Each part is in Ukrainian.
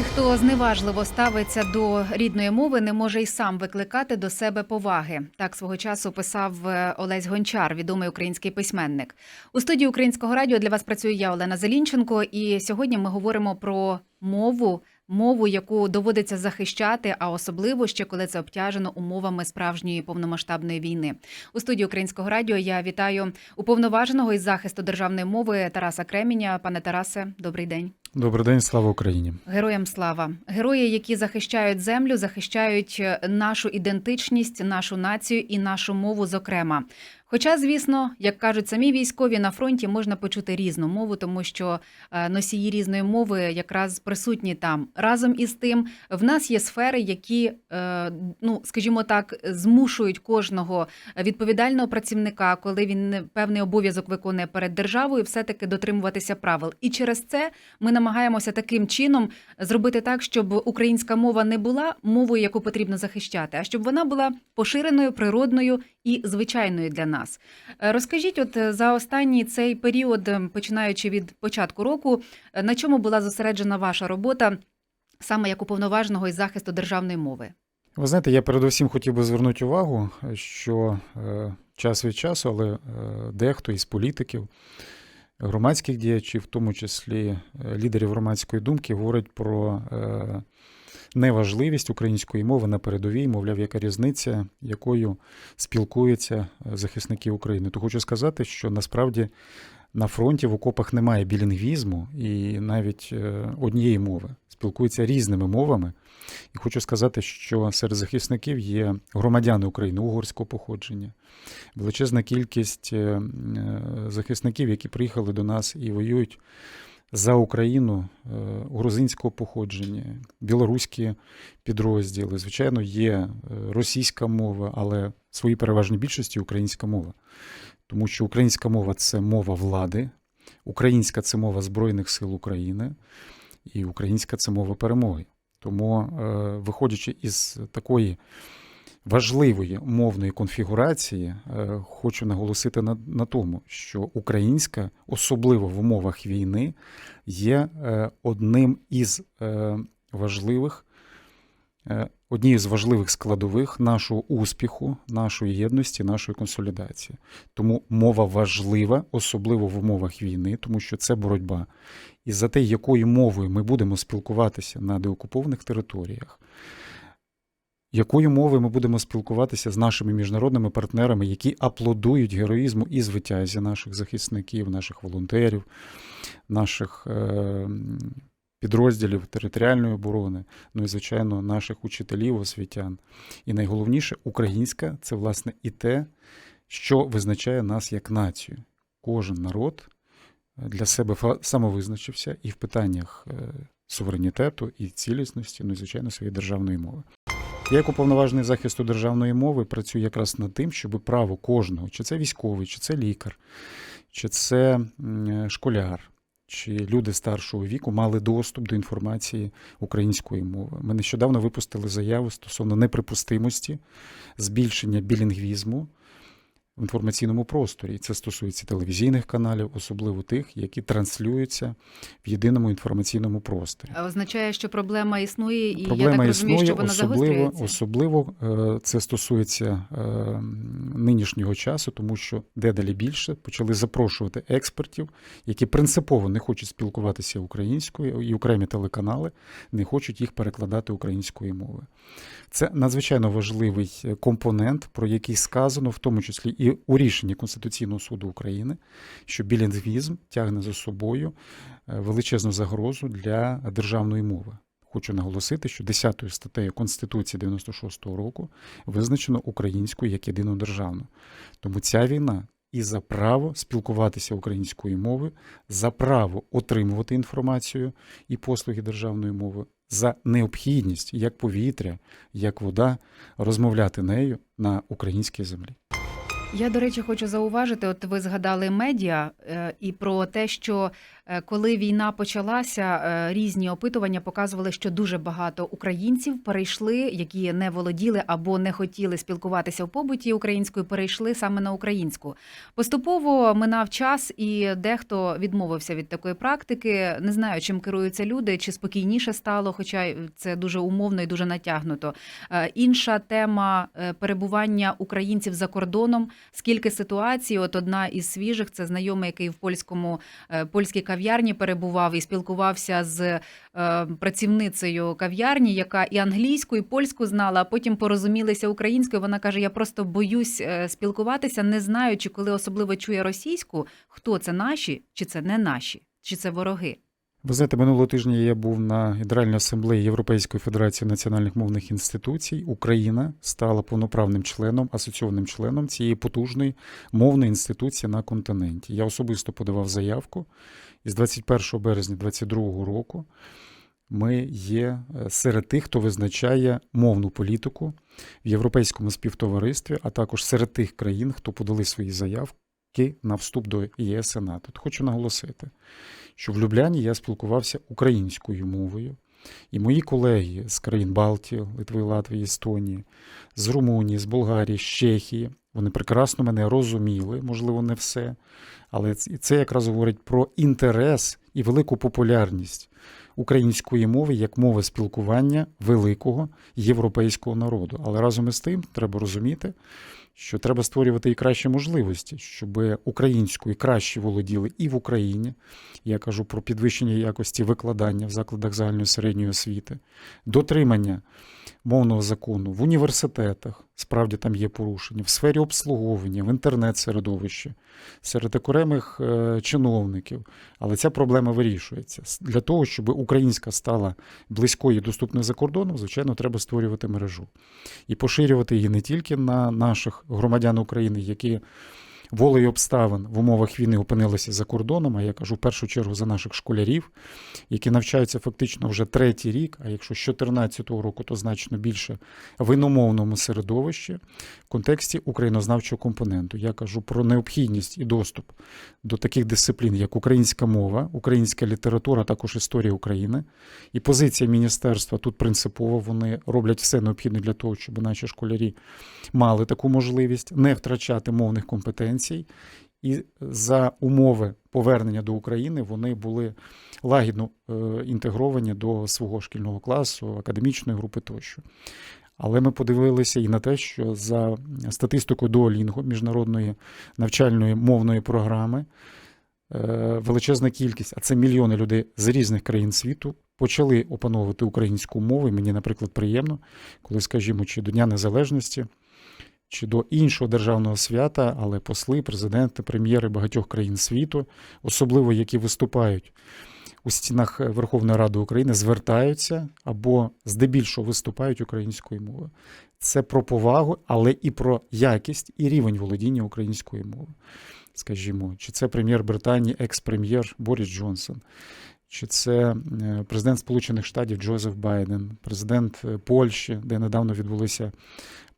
Той, хто зневажливо ставиться до рідної мови, не може й сам викликати до себе поваги. Так свого часу писав е, Олесь Гончар, відомий український письменник. У студії Українського радіо для вас працюю я, Олена Залінченко. І сьогодні ми говоримо про мову, мову, яку доводиться захищати, а особливо ще коли це обтяжено умовами справжньої повномасштабної війни. У студії Українського радіо я вітаю уповноваженого із захисту державної мови Тараса Креміня. Пане Тарасе, добрий день. Добрий день, слава Україні. Героям слава, герої, які захищають землю, захищають нашу ідентичність, нашу націю і нашу мову, зокрема. Хоча, звісно, як кажуть самі військові, на фронті можна почути різну мову, тому що е, носії різної мови якраз присутні там. Разом із тим, в нас є сфери, які, е, ну скажімо так, змушують кожного відповідального працівника, коли він певний обов'язок виконує перед державою, все таки дотримуватися правил. І через це ми намагаємося таким чином зробити так, щоб українська мова не була мовою, яку потрібно захищати, а щоб вона була поширеною, природною і звичайною для нас. Е, Розкажіть, от е, за останній цей період, е, починаючи від початку року, е, на чому була зосереджена ваша робота саме як уповноваженого із захисту державної мови? Ви знаєте, я передусім хотів би звернути увагу, що час від часу, але дехто із політиків, громадських діячів, в тому числі лідерів громадської думки, говорить про неважливість української мови на передовій, мовляв, яка різниця, якою спілкуються е, захисники України. То хочу сказати, що насправді на фронті в окопах немає білінгвізму і навіть е, однієї мови. Спілкуються різними мовами. І хочу сказати, що серед захисників є громадяни України угорського походження, величезна кількість е, захисників, які приїхали до нас і воюють за Україну е, грузинського походження, білоруські підрозділи. Звичайно, є е, російська мова, але в своїй переважній більшості українська мова. Тому що українська мова це мова влади, українська це мова Збройних сил України, і українська це мова перемоги. Тому, е, виходячи із такої важливої мовної конфігурації, е, хочу наголосити на, на тому, що українська, особливо в умовах війни, є е, одним із е, важливих. Однією з важливих складових нашого успіху, нашої єдності, нашої консолідації. Тому мова важлива, особливо в умовах війни, тому що це боротьба. І за те, якою мовою ми будемо спілкуватися на деокупованих територіях, якою мовою ми будемо спілкуватися з нашими міжнародними партнерами, які аплодують героїзму і звитязі наших захисників, наших волонтерів, наших е, підрозділів територіальної оборони, ну і, звичайно, наших учителів, освітян. І найголовніше, українська це, власне, і те, що визначає нас як націю. Кожен народ для себе самовизначився і в питаннях е, суверенітету і цілісності, ну і, звичайно, своєї державної мови. Я, як уповноважений захисту державної мови, працюю якраз над тим, щоб право кожного, чи це військовий, чи це лікар, чи це школяр, чи люди старшого віку мали доступ до інформації української мови. Ми нещодавно випустили заяву стосовно неприпустимості збільшення білінгвізму в інформаційному просторі. І це стосується телевізійних каналів, особливо тих, які транслюються в єдиному інформаційному просторі. Е, Означає, що проблема існує, і я Проблема так розумію, існує, що вона особливо, загострюється. особливо е, це стосується е, нинішнього часу, тому що дедалі більше почали запрошувати експертів, які принципово не хочуть спілкуватися українською, і окремі телеканали не хочуть їх перекладати українською мовою. Це надзвичайно важливий компонент, про який сказано, в тому числі і у рішенні Конституційного суду України, що білінгвізм тягне за собою е, величезну загрозу для державної мови. Хочу наголосити, що 10 статтею Конституції 96-го року визначено українську як єдину державну. Тому ця війна і за право спілкуватися українською мовою, за право отримувати інформацію і послуги державної мови, за необхідність як повітря, як вода, розмовляти нею на українській землі. Я, до речі, хочу зауважити: от ви згадали медіа е, і про те, що е, коли війна почалася, е, різні опитування показували, що дуже багато українців перейшли, які не володіли або не хотіли спілкуватися в побуті українською, перейшли саме на українську. Поступово минав час, і дехто відмовився від такої практики. Не знаю, чим керуються люди, чи спокійніше стало, хоча це дуже умовно і дуже натягнуто. Інша тема перебування українців за кордоном. Скільки ситуацій? От одна із свіжих це знайомий, який в польському е, польській кав'ярні перебував і спілкувався з е, працівницею кав'ярні, яка і англійську, і польську знала, а потім порозумілися українською. Вона каже: Я просто боюсь е, спілкуватися, не знаючи, коли особливо чує російську, хто це наші, чи це не наші, чи це вороги. Ви знаєте, минулого тижня я був на Генеральній асамблеї Європейської федерації національних мовних інституцій. Україна стала повноправним членом, асоційованим членом цієї потужної мовної інституції на континенті. Я особисто подавав заявку, і з 21 березня 2022 року ми є е, серед тих, хто визначає мовну політику в європейському співтоваристві, а також серед тих країн, хто подали свої заявки на вступ до ЄС і НАТО. Тут хочу наголосити що в Любляні я спілкувався українською мовою, і мої колеги з країн Балтії, Литви, Латвії, Естонії, з Румунії, з Болгарії, з Чехії, вони прекрасно мене розуміли, можливо, не все. Але це якраз говорить про інтерес і велику популярність української мови як мови спілкування великого європейського народу. Але разом із тим треба розуміти, що треба створювати і кращі можливості, щоб українською краще володіли і в Україні. Я кажу про підвищення якості викладання в закладах загальної середньої освіти, дотримання мовного закону в університетах. Справді там є порушення, в сфері обслуговування, в інтернет-середовищі, серед окремих е, чиновників. Але ця проблема вирішується. Для того, щоб українська стала близькою і доступною за кордоном, звичайно, треба створювати мережу і поширювати її не тільки на наших громадян України, які волею обставин в умовах війни опинилися за кордоном, а я кажу в першу чергу за наших школярів, які навчаються фактично вже третій рік, а якщо з 2014 року, то значно більше в іномовному середовищі в контексті українознавчого компоненту. Я кажу про необхідність і доступ до таких дисциплін, як українська мова, українська література, а також історія України. І позиція міністерства тут принципова. Вони роблять все необхідне для того, щоб наші школярі мали таку можливість не втрачати мовних компетенцій. І за умови повернення до України вони були лагідно е, інтегровані до свого шкільного класу, академічної групи тощо. Але ми подивилися і на те, що за статистикою Duolingo, міжнародної навчальної мовної програми, е, величезна кількість, а це мільйони людей з різних країн світу, почали опановувати українську мову. І мені, наприклад, приємно, коли, скажімо, чи до Дня Незалежності, чи до іншого державного свята, але посли, президенти, прем'єри багатьох країн світу, особливо які виступають у стінах Верховної Ради України, звертаються або здебільшого виступають українською мовою. Це про повагу, але і про якість і рівень володіння українською мовою. Скажімо, чи це прем'єр Британії, екс-прем'єр Борис Джонсон, чи це е, президент Сполучених Штатів Джозеф Байден, президент е, Польщі, де недавно відбулися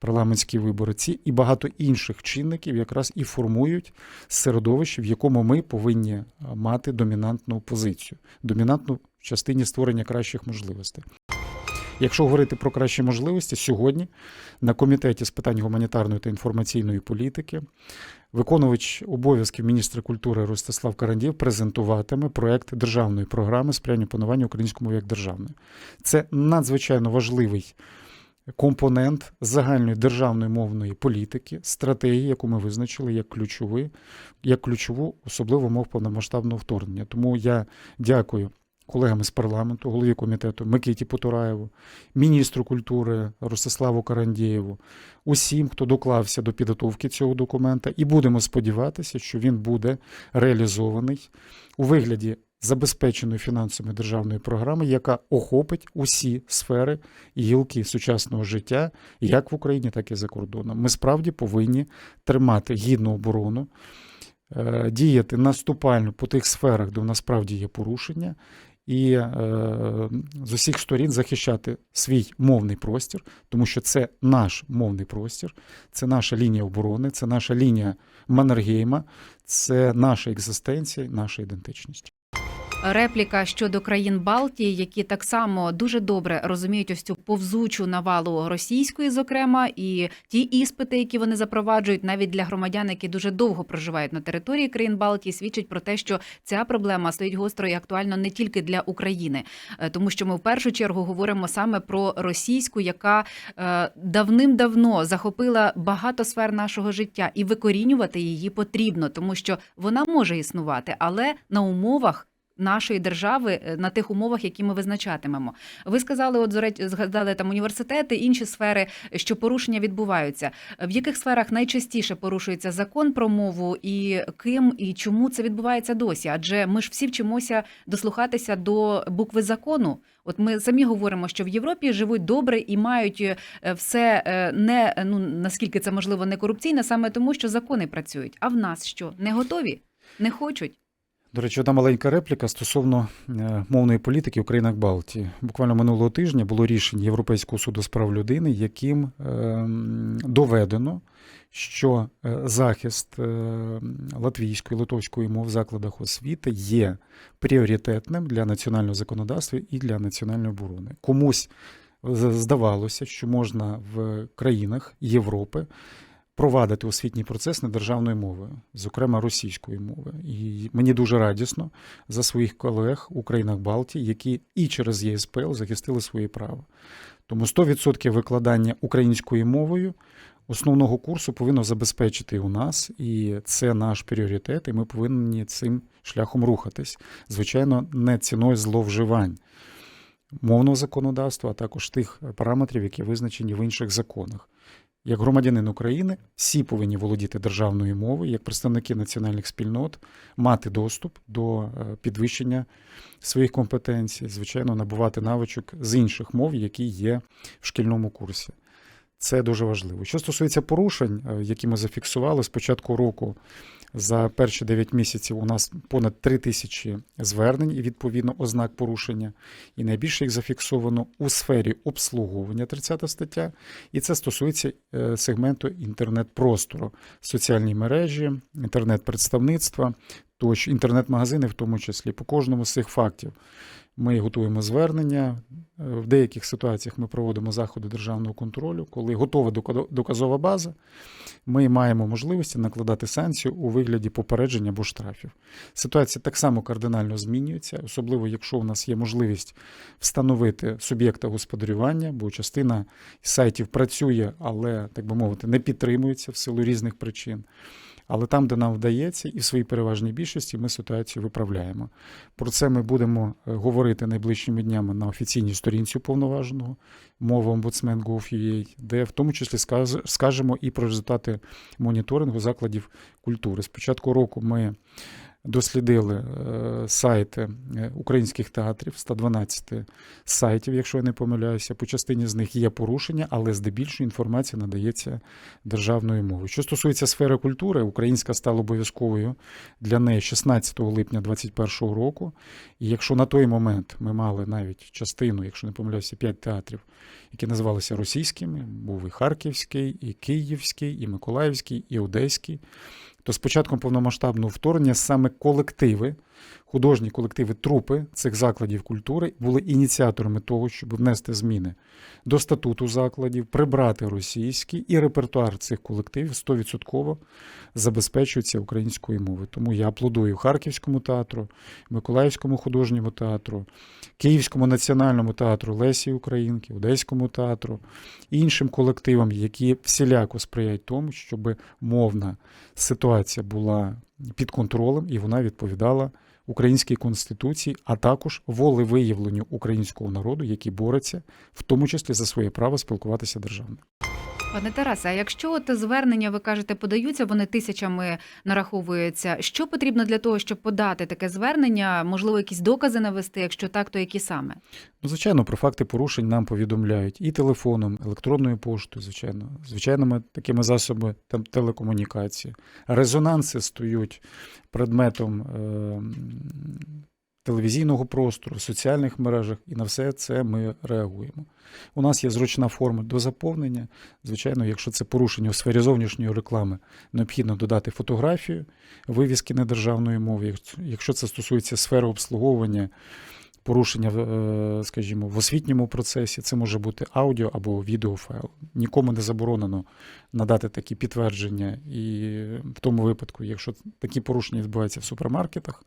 парламентські вибори. Ці і багато інших чинників якраз і формують середовище, в якому ми повинні е, мати домінантну позицію, домінантну в частині створення кращих можливостей. Якщо говорити про кращі можливості, сьогодні на комітеті з питань гуманітарної та інформаційної політики виконувач обов'язків міністра культури Ростислав Карандєв презентуватиме проект державної програми сприяння панування української мови як державної. Це надзвичайно важливий компонент загальної державної мовної політики, стратегії, яку ми визначили як ключову, як ключову, особливо мов повномасштабного вторгнення. Тому я дякую колегам з парламенту, голові комітету Микиті Потураєву, міністру культури Ростиславу Карандєєву, усім, хто доклався до підготовки цього документа, і будемо сподіватися, що він буде реалізований у вигляді забезпеченої фінансами державної програми, яка охопить усі сфери і гілки сучасного життя, як в Україні, так і за кордоном. Ми справді повинні тримати гідну оборону, е, діяти наступально по тих сферах, де у нас справді є порушення, і е, з усіх сторін захищати свій мовний простір, тому що це наш мовний простір, це наша лінія оборони, це наша лінія Маннергейма, це наша екзистенція, наша ідентичність. Репліка щодо країн Балтії, які так само дуже добре розуміють ось цю повзучу навалу російської, зокрема, і ті іспити, які вони запроваджують, навіть для громадян, які дуже довго проживають на території країн Балтії, свідчить про те, що ця проблема стоїть гостро і актуально не тільки для України, Е, тому що ми в першу чергу говоримо саме про російську, яка е, давним-давно захопила багато сфер нашого життя, і викорінювати її потрібно, тому що вона може існувати, але на умовах нашої держави е, на тих умовах, які ми визначатимемо. Ви сказали, от згадали там університети, інші сфери, що порушення відбуваються. В яких сферах найчастіше порушується закон про мову, і ким і чому це відбувається досі? Адже ми ж всі вчимося дослухатися до букви закону. От ми самі говоримо, що в Європі живуть добре і мають е, все е, не ну наскільки це можливо не корупційне, саме тому, що закони працюють. А в нас що не готові, не хочуть. До речі, одна маленька репліка стосовно е, мовної політики в країнах Балтії. Буквально минулого тижня було рішення Європейського суду з прав людини, яким ем, доведено, що е, захист е, латвійської, литовської мов в закладах освіти є пріоритетним для національного законодавства і для національної оборони. Комусь здавалося, що можна в країнах Європи провадити освітній процес не державною мовою, зокрема російською мовою. І мені дуже радісно за своїх колег у країнах Балтії, які і через ЄСПЛ захистили свої права. Тому 100% викладання українською мовою основного курсу повинно забезпечити у нас, і це наш пріоритет, і ми повинні цим шляхом рухатись. Звичайно, не ціною зловживань мовного законодавства, а також тих параметрів, які визначені в інших законах. Як громадянин України, всі повинні володіти державною мовою, як представники національних спільнот, мати доступ до е, підвищення своїх компетенцій, звичайно, набувати навичок з інших мов, які є в шкільному курсі. Це дуже важливо. Що стосується порушень, е, які ми зафіксували з початку року, за перші 9 місяців у нас понад 3 тисячі звернень і відповідно ознак порушення. І найбільше їх зафіксовано у сфері обслуговування 30 стаття, і це стосується е, сегменту інтернет-простору, соціальні мережі, інтернет-представництва, тощо інтернет-магазини, в тому числі по кожному з цих фактів. Ми готуємо звернення. Е, В деяких ситуаціях ми проводимо заходи державного контролю. Коли готова доказова база, ми маємо можливості накладати санкцію у вигляді попередження або штрафів. Ситуація так само кардинально змінюється, особливо якщо у нас є можливість встановити суб'єкта господарювання, бо частина сайтів працює, але, так би мовити, не підтримується в силу різних причин. Але там, де нам вдається, і в своїй переважній більшості ми ситуацію виправляємо. Про це ми будемо е, говорити найближчими днями на офіційній сторінці уповноваженого мова омбудсмен.gov.ua, де в тому числі скажемо і про результати моніторингу закладів культури. З початку року ми дослідили е, сайти е, українських театрів, 112 сайтів, якщо я не помиляюся. По частині з них є порушення, але здебільшого інформація надається державною мовою. Що стосується сфери культури, українська стала обов'язковою для неї 16 липня 2021 року. І якщо на той момент ми мали навіть частину, якщо не помиляюся, 5 театрів, які називалися російськими, був і Харківський, і Київський, і Миколаївський, і Одеський, то з початком повномасштабного вторгнення саме колективи, художні колективи, трупи цих закладів культури були ініціаторами того, щоб внести зміни до статуту закладів, прибрати російський і репертуар цих колективів 100% забезпечується українською мовою. Тому я аплодую Харківському театру, Миколаївському художньому театру, Київському національному театру Лесі Українки, Одеському театру іншим колективам, які всіляко сприяють тому, щоб мовна ситуація була під контролем і вона відповідала українській конституції, а також волевиявленню українського народу, який бореться, в тому числі за своє право спілкуватися державно. Пане Тарасе, а якщо от звернення, ви кажете, подаються, вони тисячами нараховуються. Що потрібно для того, щоб подати таке звернення? Можливо, якісь докази навести? Якщо так, то які саме? Ну, звичайно, про факти порушень нам повідомляють і телефоном, електронною поштою, звичайно, звичайними такими засобами там, телекомунікації. Резонанси стають предметом е, телевізійного простору, в соціальних мережах, і на все це ми реагуємо. У нас є зручна форма до заповнення. Звичайно, якщо це порушення у сфері зовнішньої реклами, необхідно додати фотографію, вивіски недержавної мови. Якщо- це стосується сфери обслуговування, порушення, е, скажімо, в освітньому процесі, це може бути аудіо або відеофайл. Нікому не заборонено надати такі підтвердження. І в тому випадку, якщо такі порушення відбуваються в супермаркетах,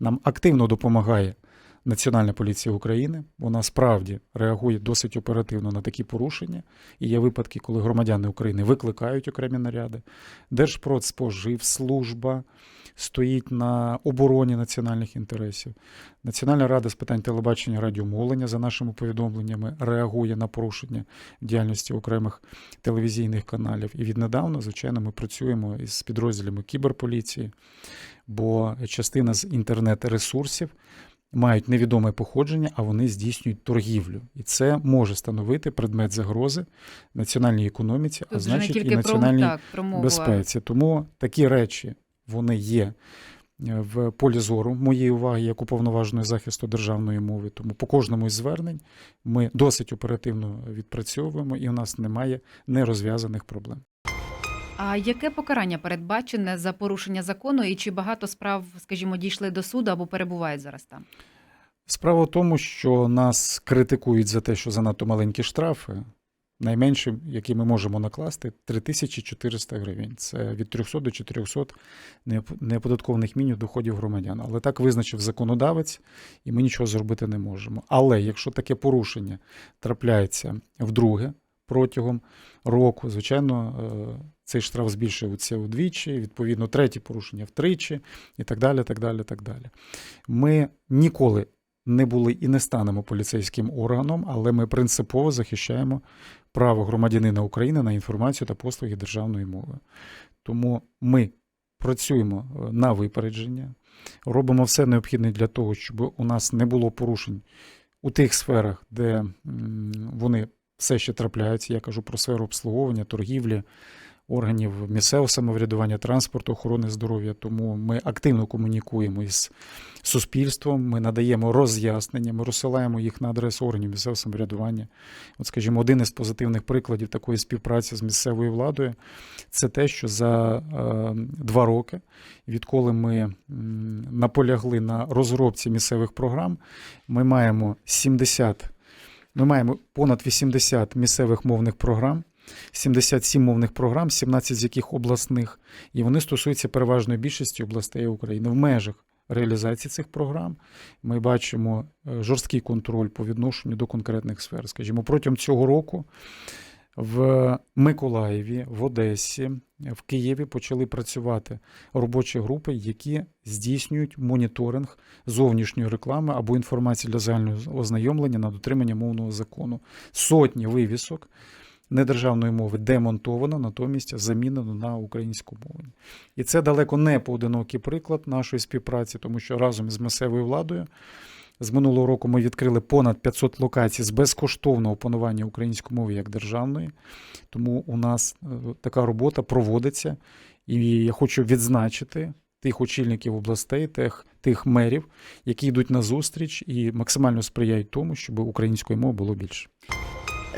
нам активно допомагає Національна поліція України. Вона справді реагує досить оперативно на такі порушення. І є випадки, коли громадяни України викликають окремі наряди. Держпродспоживслужба стоїть на обороні національних інтересів. Національна рада з питань телебачення радіомовлення, за нашими повідомленнями, реагує на порушення діяльності окремих телевізійних каналів. І віднедавна, звичайно, ми працюємо із підрозділами кіберполіції, бо частина з інтернет-ресурсів мають невідоме походження, а вони здійснюють торгівлю. І це може становити предмет загрози національній економіці, а Тут не значить і тільки про, національній так, про безпеці. Тому такі речі вони є е, в полі зору моєї уваги як уповноваженої захисту державної мови. Тому по кожному із звернень ми досить оперативно відпрацьовуємо, і у нас немає нерозв'язаних проблем. А яке покарання передбачене за порушення закону, і чи багато справ, скажімо, дійшли до суду або перебувають зараз там? Справа в тому, що нас критикують за те, що занадто маленькі штрафи. Найменші, які ми можемо накласти, 3400 гривень. Це від 300 до 400 неоп- неоподаткованих мінімумів доходів громадян. Але так визначив законодавець, і ми нічого зробити не можемо. Але якщо таке порушення трапляється вдруге протягом року, звичайно, е, цей штраф збільшується удвічі, відповідно, третє порушення втричі, і так далі. так далі, так далі. Ми ніколи не були і не станемо поліцейським органом, але ми принципово захищаємо право громадянина України на інформацію та послуги державної мови. Тому ми працюємо е, на випередження, робимо все необхідне для того, щоб у нас не було порушень у тих сферах, де вони все ще трапляються. Я кажу про сферу обслуговування, торгівлі, органів місцевого самоврядування, транспорту, охорони здоров'я. Тому ми активно комунікуємо із суспільством, ми надаємо роз'яснення, ми розсилаємо їх на адресу органів місцевого самоврядування. От, скажімо, один із позитивних прикладів такої співпраці з місцевою владою це те, що за е, два роки, відколи ми наполягли на розробці місцевих програм, ми маємо 70, ми маємо понад 80 місцевих мовних програм. 77 мовних програм, 17 з яких обласних, і вони стосуються переважної більшості областей України. В межах реалізації цих програм ми бачимо е, жорсткий контроль по відношенню до конкретних сфер. Скажімо, протягом цього року в Миколаєві, в Одесі, в Києві почали працювати робочі групи, які здійснюють моніторинг зовнішньої реклами або інформації для загального ознайомлення на дотримання мовного закону. Сотні вивісок недержавної мови демонтовано, натомість замінено на українську мову. І це далеко не поодинокий приклад нашої співпраці, тому що разом із місцевою владою з минулого року ми відкрили понад 500 локацій з безкоштовного опанування української мови як державної. Тому у нас е, така робота проводиться. І я хочу відзначити тих очільників областей, тих, тих мерів, які йдуть на зустріч і максимально сприяють тому, щоб української мови було більше.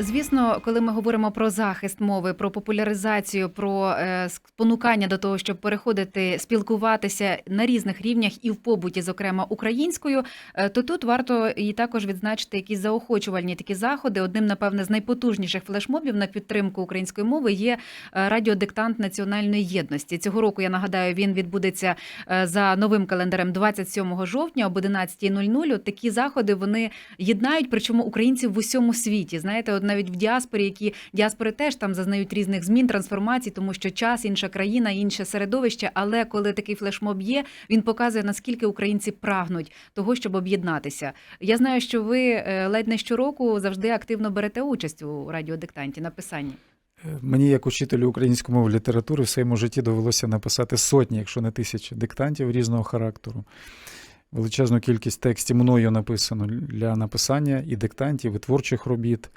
Звісно, коли ми говоримо про захист мови, про популяризацію, про е, спонукання до того, щоб переходити, спілкуватися на різних рівнях і в побуті, зокрема українською, е, то тут варто і також відзначити якісь заохочувальні такі заходи. Одним, напевне, з найпотужніших флешмобів на підтримку української мови є е, радіодиктант національної єдності. Цього року я нагадаю, він відбудеться за новим календарем 27 жовтня об 11.00. От Такі заходи вони єднають, причому українців в усьому світі. Знаєте, от навіть в діаспорі, які діаспори теж там зазнають різних змін, трансформацій, тому що час, інша країна, інше середовище. Але коли такий флешмоб є, він показує наскільки українці прагнуть того, щоб об'єднатися. Я знаю, що ви е, ледь не щороку завжди активно берете участь у радіодиктанті написанні. Е, Мені, як учителю української мови літератури, в своєму житті довелося написати сотні, якщо не тисячі диктантів різного характеру. Величезну кількість текстів мною написано для написання і диктантів, і творчих робіт.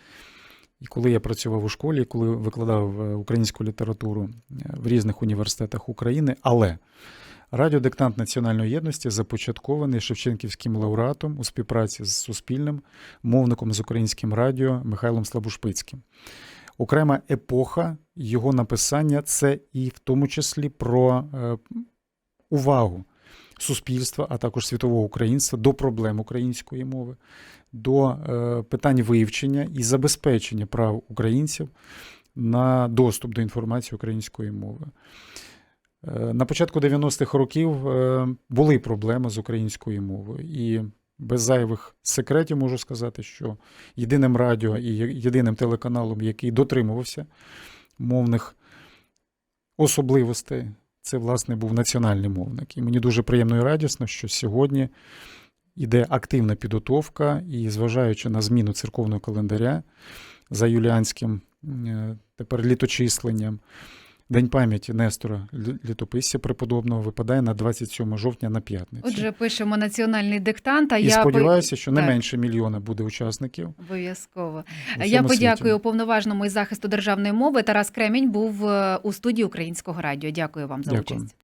І коли я працював у школі, коли викладав е, українську літературу е, в різних університетах України, але радіодиктант національної єдності започаткований Шевченківським лауреатом у співпраці з Суспільним, мовником з українським радіо Михайлом Слабушпицьким. Окрема епоха його написання це і в тому числі про е, увагу суспільства, а також світового українства до проблем української мови, до е, питань вивчення і забезпечення прав українців на доступ до інформації української мови. Е, На початку 90-х років е, були проблеми з українською мовою, і без зайвих секретів можу сказати, що єдиним радіо і єдиним телеканалом, який дотримувався мовних особливостей, це, власне, був національний мовник. І мені дуже приємно і радісно, що сьогодні йде активна підготовка, і зважаючи на зміну церковного календаря за юліанським е, тепер літочисленням, День пам'яті Нестора Лі- Літописця преподобного випадає на 27 жовтня на п'ятницю. Отже, пишемо національний диктант. А і я сподіваюся, що не Так. менше мільйона буде учасників. обов'язково. Я подякую світі. уповноваженому із захисту державної мови. Тарас Кремінь був е, у студії Українського радіо. Дякую вам за Дякую. участь.